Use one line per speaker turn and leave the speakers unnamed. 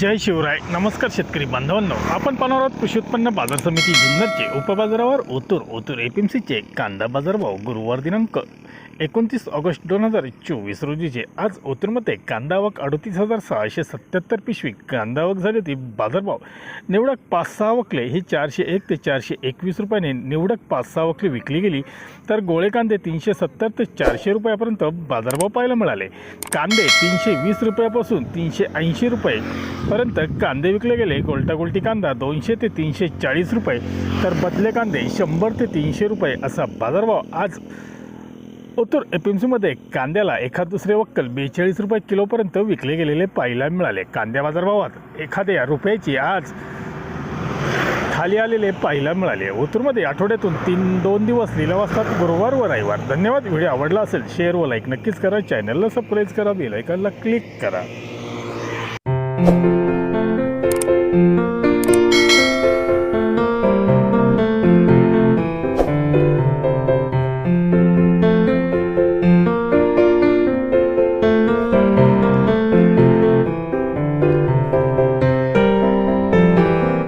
जय शिवराय. नमस्कार शेतकरी बांधवांनो. आपण पाहणार आहोत कृषी उत्पन्न बाजार समिती जुन्नरचे उपबाजारावर ओतूर ओतूर एपीएमसीचे कांदा बाजारभाव गुरुवार दिनांक एकोणतीस ऑगस्ट दोन हजार चोवीस रोजीचे. आज ओतूरमध्ये कांदा आवक अडतीस हजार सहाशे सत्याहत्तर पिशवी कांदा आवक झाली होती. बाजारभाव निवडक पाच सहा वकले ही चारशे एक ते चारशे एकवीस रुपयाने निवडक पाच सहा वकले विकली गेली. तर गोळे कांदे तीनशे सत्तर ते चारशे रुपयापर्यंत बाजारभाव पाहायला मिळाले. कांदे तीनशे वीस रुपयापासून तीनशे ऐंशी रुपये पर्यंत कांदे विकले गेले गोलटागोलटी कांदा दोनशे ते तीनशे चाळीस रुपये. तर बदले कांदे शंभर ते तीनशे रुपये असा बाजारभाव आज उत्तर एफ एम सीमध्ये कांद्याला एखाद दुसरे वक्कल बेचाळीस रुपये किलोपर्यंत विकले गेलेले पाहायला मिळाले. कांद्या बाजारभावात एखाद्या रुपयाची आज खाली आलेले पाहायला मिळाले. ओतूरमध्ये आठवड्यातून तीन दोन दिवस लिलाव असतात गुरुवार व रविवार. धन्यवाद. व्हिडिओ आवडला असेल शेअर व लाईक नक्कीच करा. चॅनलला सबस्क्राईब करा. बेल आयकॉनला क्लिक करा. Thank you.